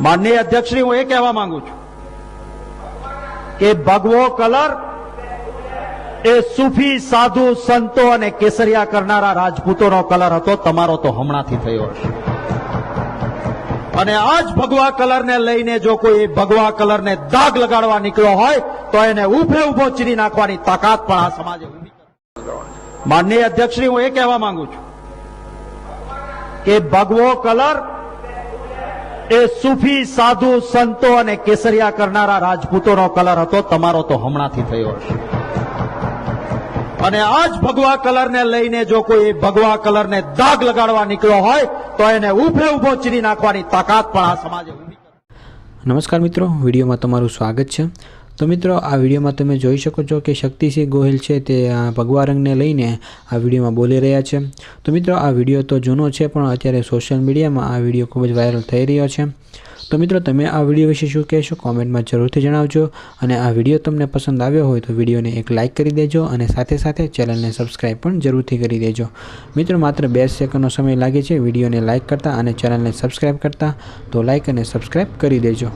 માનનીય અધ્યક્ષશ્રી, હું એ કહેવા માંગુ છું કે ભગવો કલર એ સુફી, સાધુ, સંતો અને કેસરિયા કરનારા રાજપૂતોનો કલર હતો, તમારો તો હમણાંથી થયો હશે. અને આ જ ભગવા કલરને લઈને જો કોઈ ભગવા કલરને દાગ લગાડવા નીકળ્યો હોય, તો એને ઉભે ઊભો ચીરી નાખવાની તાકાત પણ આ સમાજે માનનીય અધ્યક્ષશ્રી, હું એ કહેવા માંગુ છું કે ભગવો કલર એ સૂફી, સાધુ, સંતો અને કેસરિયા કરનારા રાજપૂતોનો કલર હતો, તમારો તો હમણાંથી થયો હશે. અને આ જ ભગવા કલરને લઈને જો કોઈ ભગવા કલરને દાગ લગાડવા નીકળ્યો હોય, તો એને ઉભે ઊભો ચીરી નાખવાની તાકાત પણ આ સમાજે નમસ્કાર મિત્રો, વિડીયોમાં તમારું સ્વાગત છે. તો મિત્રો, આ વિડીયોમાં તમે જોઈ શકો છો કે શક્તિસિંહ ગોહિલ છે તે આ ભગવા રંગને લઈને આ વિડીયોમાં બોલી રહ્યા છે. તો મિત્રો, આ વીડિયો તો જૂનો છે, પણ અત્યારે સોશિયલ મીડિયામાં આ વીડિયો ખૂબ જ વાયરલ થઈ રહ્યો છે. તો મિત્રો, તમે આ વીડિયો વિશે શું કહેશો? કોમેન્ટમાં જરૂરથી જણાવજો અને આ વીડિયો તમને પસંદ આવ્યો હોય તો વિડીયોને એક લાઇક કરી દેજો અને સાથે સાથે ચેનલને સબસ્ક્રાઈબ પણ જરૂરથી કરી દેજો. મિત્રો, માત્ર બે સેકન્ડનો સમય લાગે છે વિડીયોને લાઇક કરતાં અને ચેનલને સબસ્ક્રાઈબ કરતાં, તો લાઇક અને સબસ્ક્રાઈબ કરી દેજો.